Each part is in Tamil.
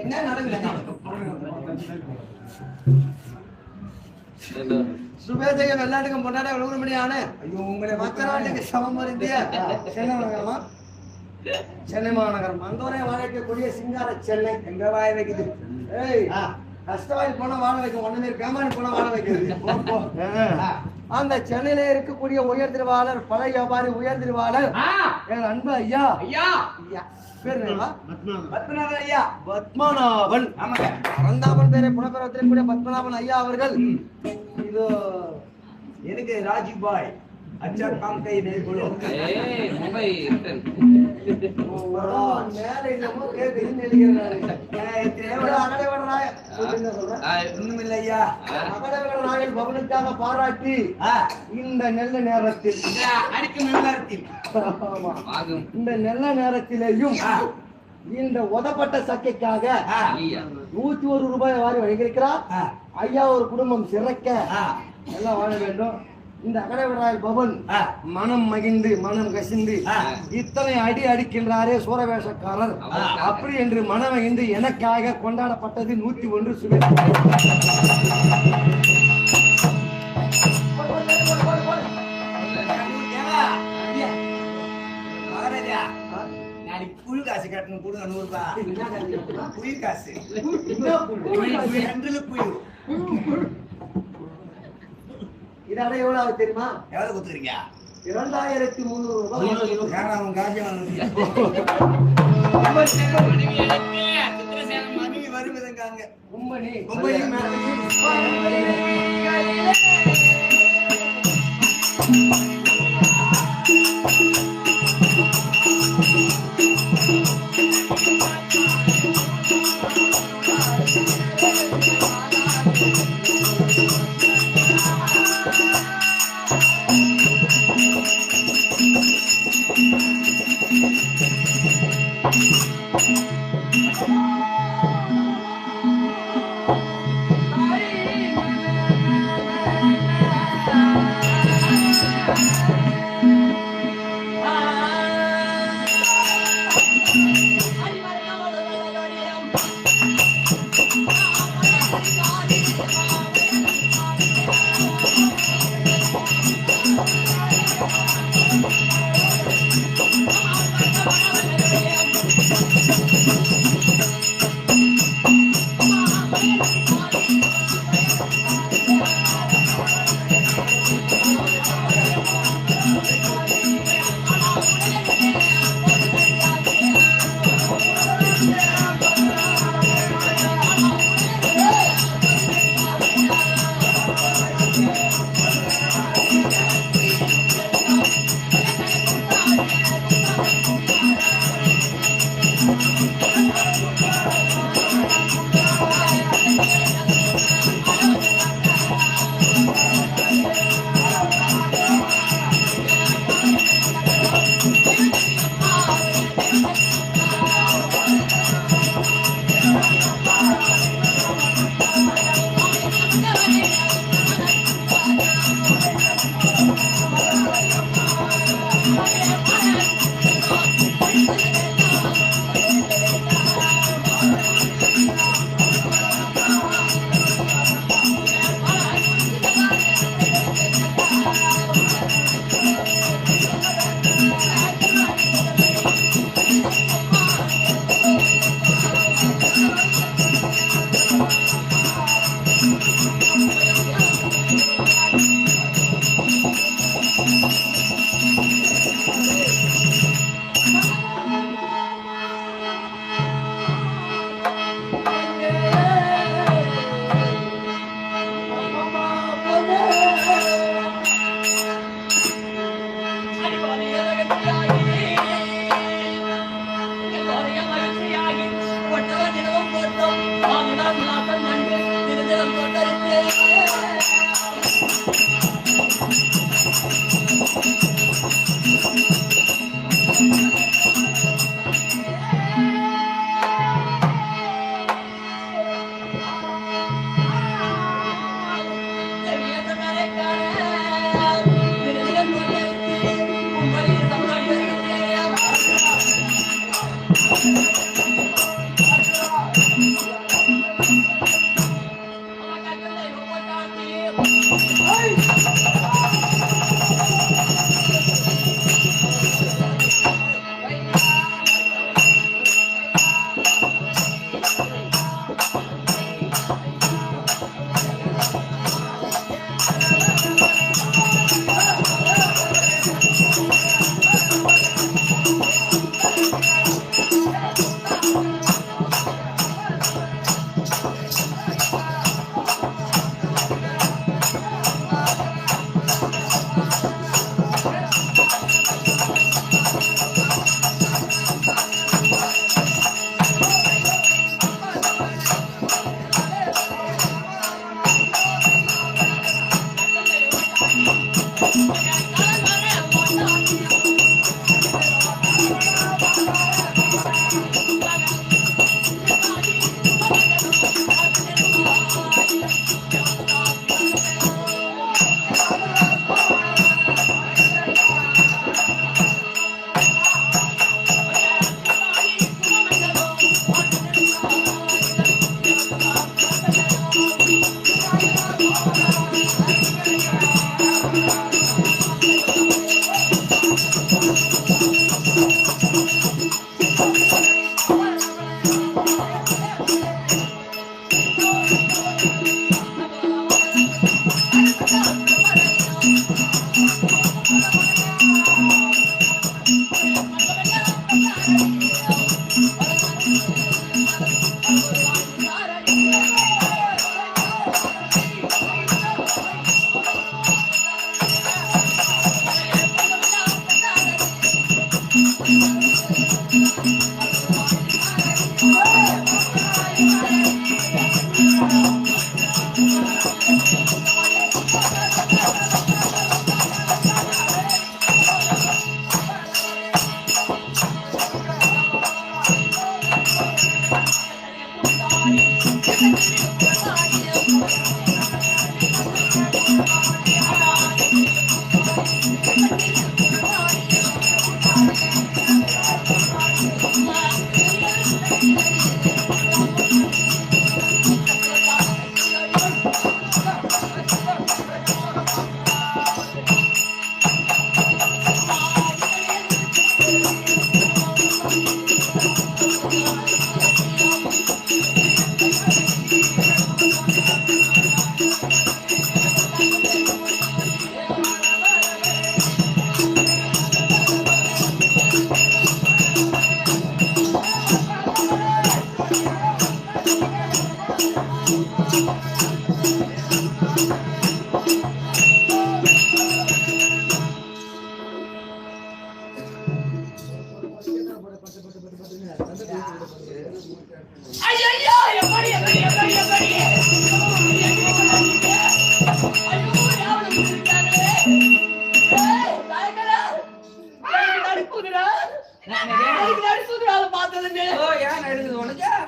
என்ன நடக்குது சுபேதைய வெள்ளாட்டுக்கும் பொண்டாட விழுகுற முடியான ஐயோ உங்களை மற்ற நாட்டுக்கு சமம் வருந்திய சென்னை மாநகரமா. சென்னை மாநகரம் அங்கோரே வாழ வைக்கக்கூடிய சிங்கார சென்னை. எங்க வாழ வைக்குது? ஏய் கஷ்டவாய் போனா வாழ வைக்க ஒண்ணுமே பேமானி போனா வாழ வைக்கிறது. அந்த சென்னையில இருக்கக்கூடிய உயர் திருவாளர் பழைய வியாபாரி உயர் திருவாளர் என் அன்பு ஐயா. ஐயா. ஐயா. பேர் பத்மநாபன். ஐயா. பத்மநாபன். ஆமாங்க. பரந்தாபன் பேரை புனப்பெறத்தில் கூடிய பத்மநாபன் ஐயா அவர்கள். இது எனக்கு ராஜீவ் பாய் அச்சா காம் கை நேர்கொள்ளு ஏய் மும்பை ரிட்டன் மேல என்னமோ. ஒண்ணும் பவனுக்காக பாராட்டி இந்த நெல்ல நேரத்தில். அடிக்கும். ஆகும் இந்த நெல்ல நேரத்திலேயும் இந்த உதப்பட்ட சக்கைக்காக நூத்தி ஒரு ரூபாய் வாரி வழங்கியிருக்கிறார். ஐயா ஒரு குடும்பம் சிறக்க எல்லாம் வாழ வேண்டும். இந்த அகடவிராயல் பவன் மனம் மகிழ்ந்து மனம் கசிந்து. இத்தனை அடி அடிக்கின்றாரே சூரவேஷக்காரர். அப்படி என்று மனம் மகிழ்ந்து எனக்காக கொண்டாடப்பட்டது நூத்தி ஒன்று சுவே புழு காசு கட்டணும் கொடுங்க நூறு ரூபாய் புயல் காசு. ரெண்டுல புயல் இதோட எவ்வளவு ஆகுது தெரியுமா? எவ்வளவு கொடுத்துறீங்க இரண்டாயிரத்தி முந்நூறு ரூபாய். வருவதுங்காங்க கும்பனி. கும்பனி. ஆ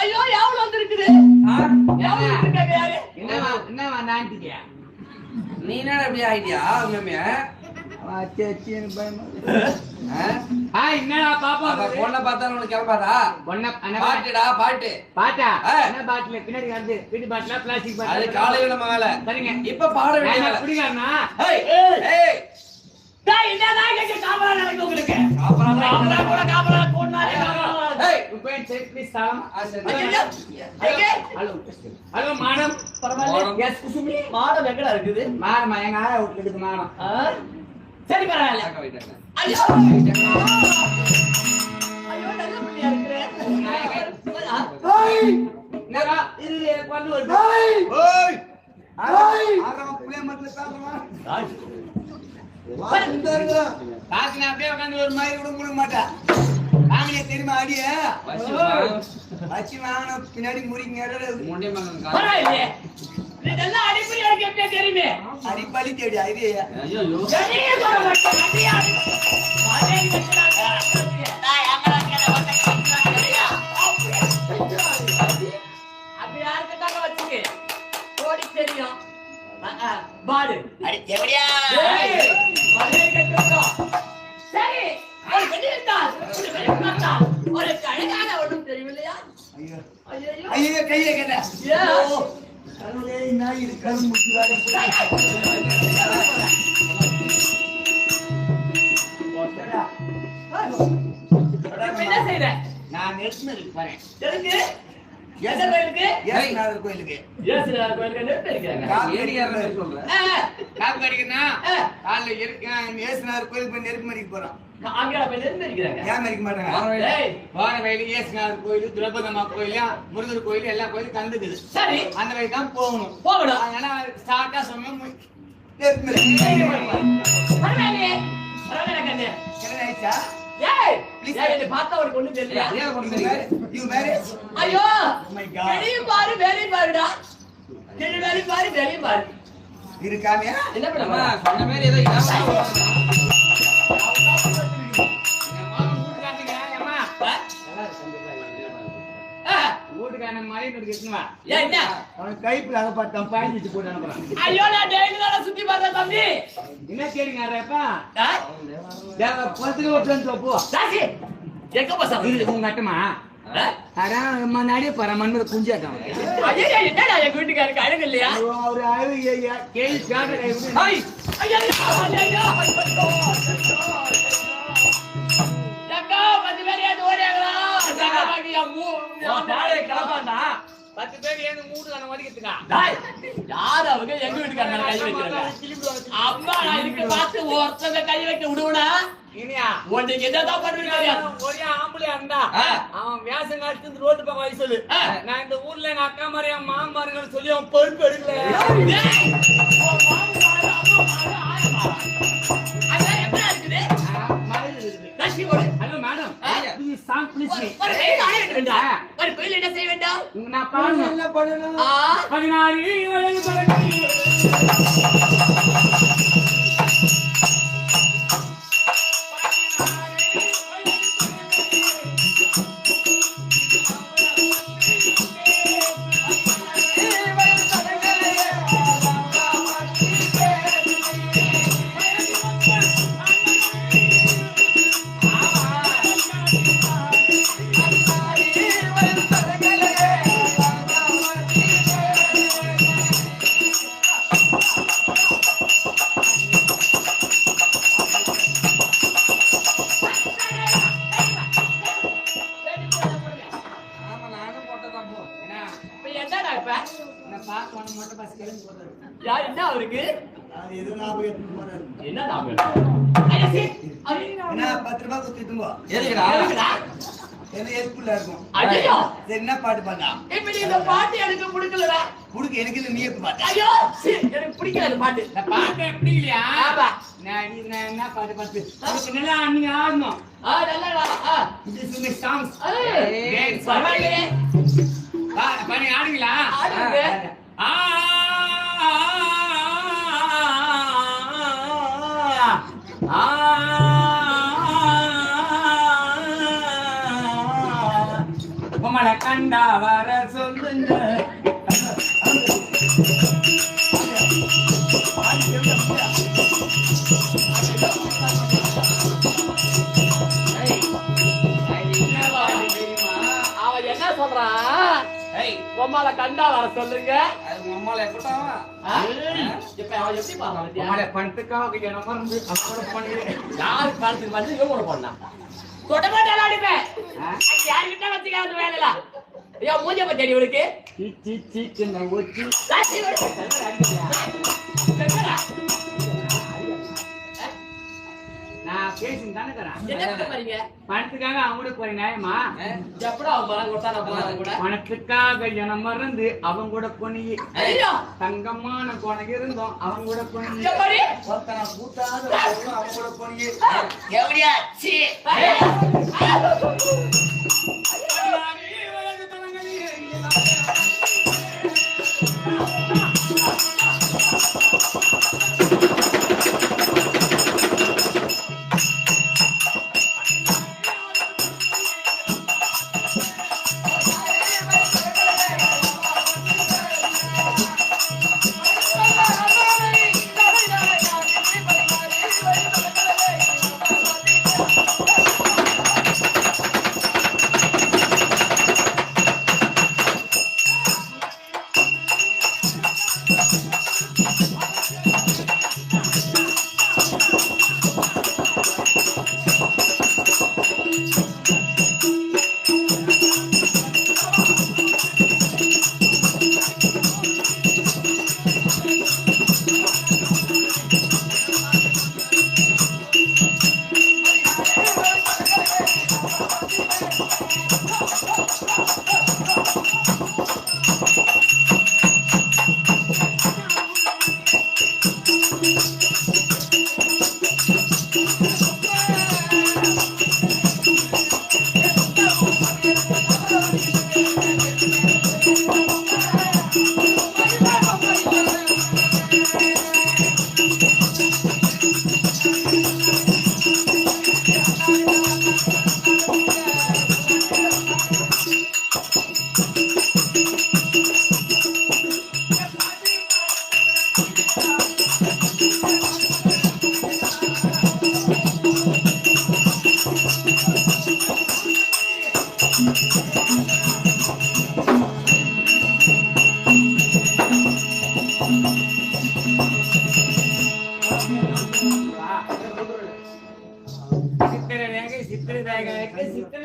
ஐயோ யாவன வந்திருக்குது? என்னவா நான்ட்டியா நீ என்னடா இப்படி ஆயிட்டியா? உண்மைய என்னடா பாப்பா? பொண்ணை பார்த்தா உனக்கு கிளம்பாதா பொண்ண பாட்டுடா பாட்டு. பாட்டா. என்ன பாட்டில் பின்னாடி வந்து வீட்டு பாட்டிலா பிளாஸ்டிக் அது பாட்டில் காலையில நம்ம வேலை சரிங்க. இப்ப பாட வேண்டிய குடிக்காரனா நடக்குது உங்களுக்கு. அப்புறம் ஹலோ. ஹலோ. மேடம் பரவாயில்லை. எஸ் குசுமி. மாடம் எங்கடா இருக்குது? மாடமா எங்க ஆயா வீட்டுல இருக்குது மாடம் ஆ? சரி பரவாயில்ல. ஐயோ! நல்ல பிள்ளையா இருக்கிறேன் அப்படியே உட்காந்து ஒரு மாதிரி கூட மாட்டா. ஃபேமிலியை தெரியுமா அடிய? வச்சு வச்சு வாங்கின பின்னாடி பரவாயில்லையே இதெல்லாம் அடிப்படை எனக்கு எப்படியே தெரியுமே? தேடி அதே அப்படி யாருக்கிட்டாங்க வச்சுக்கு? தெரியும். பாடு. அடி எப்படியா? சரி. ஒரு கழுகான ஒண்ணும் தெரியவில்லையா? ஐயோ. ஐயோ ஐயோ. கையை கேட்ட? கடவுளே நாய் இப்ப என்ன செய்யற நான் நெருப்பினருக்கு போறேன். கோயிலுக்கு? ஏசுநாதர் கோயிலுக்கு. ஏசுநாதர் கோயிலுக்கு நெருப்பு கடிக்கணும்னா காலைல இருக்கேன் ஏசுநாதர் கோயிலுக்கு போய் நெருப்பு போறோம். கோயில் திரௌபதம்மா கோயில் முருகர் கோயில் எல்லா கோயிலும் கந்துக்குது. சரி. அந்த வழி தான் போகணும். போகணும். அதனால யூ மேரேஜ் ஐயோ God. வெளியும் பாரு வெளியும் பாருடா. வெளியும் பாரு வெளியும் பாரு. இருக்காமியா? என்ன பண்ண அம்மா, போற? சொன்ன மாதிரி ஏதோ ஆ, வீட்டுக்காரன் மாதிரி எனக்கு எடுத்துன்னு வா. ஏன் என்ன அவன் கைப்புல அகப்பட்டான் பாய்ஞ்சிட்டு போட்டு அனுப்புறான் ஐயோ நான் டெய்லி தான் சுத்தி பார்த்தேன் தம்பி என்ன கேளுங்க? தேவ பத்துக்கு போ. எங்க இது உங்க அட்டமா? பாரு, குஞ்சாட்டம். என்னடா எங்க அழகு இல்லையா அவரு அழகு. கேள்வி. ஐய், பத்து பேர் ஓடியாங்களா? பத்து பேர் ஒதுக்கிட்டுக்கா. டேய், யார் அவங்க? எங்க வீட்டுக்காரங்க மேல கை வைக்கிறாங்க அம்மா நான் இதுக்கு பார்த்து ஒருத்தங்க கை வைக்க விடுவனா? இனியா, உன்னைக்கு என்னதான் பண்ணுவீங்க? ஒரே ஆம்பளையா இருந்தா. அவன் வேஷம் இந்த ரோட்டு பக்கம் சொல்லு. நான் இந்த ஊர்ல எங்க அக்கா மாதிரி என் சொல்லி அவன் பொறுப்பு எடுக்கல. டேய், உன் மாமன் ப்ளீஸ் சாங் ப்ளீஸ் ஒரு ஒரு கோயில் ஆய வேண்டாம். ஒரு கோயில் என்ன செய்ய வேண்டாம்? நான் ஆ, பதினாறு யார் என்ன அவருக்கு. என்ன என்ன பாட்டு நீ இந்த பாட்டு எனக்கு பிடிக்கலடா. குடுக்க எனக்கு இல்ல நீயே பாட்டா ஐயோ, எனக்கு பிடிக்கல இந்த பாட்டு. இந்த பாட்டு எப்படி இல்லையா? ஆமா. நான் நான் என்ன பாட்டு பாட்டு? அதுக்கு நல்லா அன்னைக்கு ஆடணும். ஆ, நல்லாடா. ஆ. ஏய், Dance. உங்களை கண்டா வர சொல்லுங்க என்ன பாட்டு என்ன சொல்றா ஏய், பொம்மால கண்டா வர சொல்லுங்க. பண்ணிடுறேன். யாரு காலத்துக்கு வந்து போடலாம் தொட்ட மாட்டாளா அடிப்பேன் யாருக்கிட்ட வச்சுக்க அந்த வேலையில. ஐயா மூஞ்ச பத்தி அடி இவனுக்கு சீ, சீ, சீ, சின்ன எப்படா அவன் பணம் கொடுத்தா நான் போறேன் அவன் கூட? பணத்துக்காக என மறந்து அவன் கூட போனி ஐயோ! தங்கமான குணம் இருந்தோம் அவன் கூட எப்படி ஒருத்தனை கூட்டாத அவன் கூட எப்படியா Back, this is the